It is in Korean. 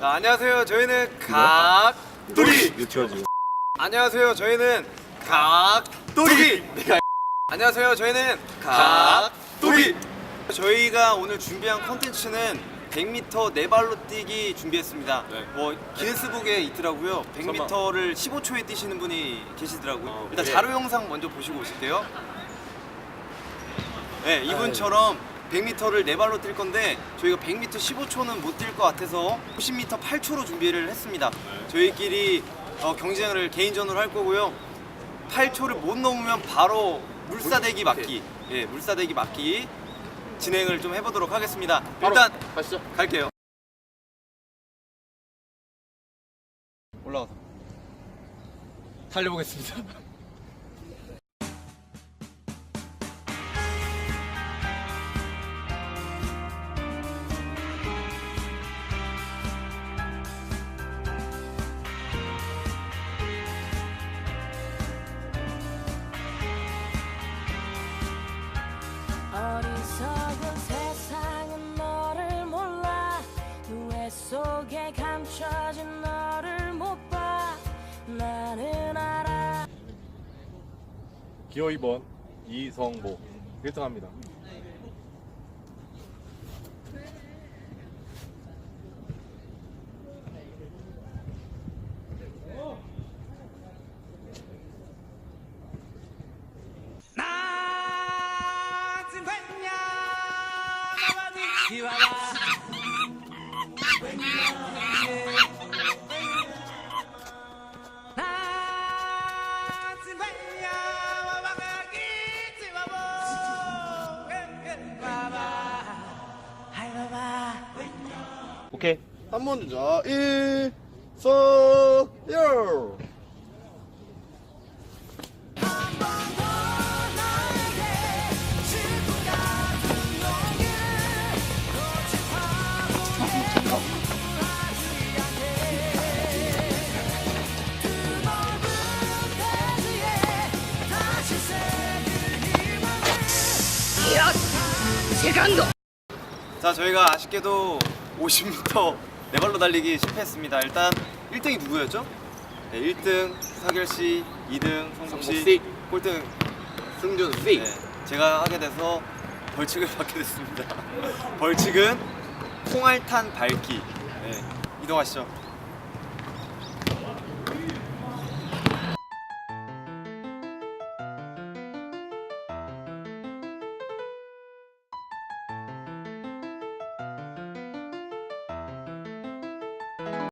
자, 안녕하세요. 저희는 각돌이. 유치하지. 안녕하세요. 저희는 각돌이. 네, 안녕하세요. 저희는 각돌이. 저희가 오늘 준비한 컨텐츠는 100m 네 발로 뛰기 준비했습니다. 네. 뭐 기네스북에 있더라고요. 100m를 15초에 뛰시는 분이 계시더라고요. 어, 일단 네. 자료 영상 먼저 보시고 오실게요. 네, 이분처럼 100m를 네 발로 뛸 건데 저희가 100m 15초는 못 뛸 것 같아서 50m 8초로 준비를 했습니다. 저희끼리 어, 경쟁을 개인전으로 할 거고요. 8초를 못 넘으면 바로 물사대기 맞기. 예, 물사대기 맞기 진행을 좀 해보도록 하겠습니다. 일단 가시죠. 갈게요. 올라가서 달려보겠습니다. 어리석은 세상은 너를 몰라. 누에 속에 감춰진 너를 못 봐. 나는 알아. 기호 2번 이성보 1등합니다. 오케이. 한번 자, 열. 자, 저희가 아쉽게도 50m 네 발로 달리기 실패했습니다. 일단 1등이 누구였죠? 네, 1등 사결 씨, 2등 성국 성국 씨, 씨. 꼴등 승준 C. 네, 제가 하게 돼서 벌칙을 받게 됐습니다. 벌칙은 콩알탄 밟기. 네, 이동하시죠.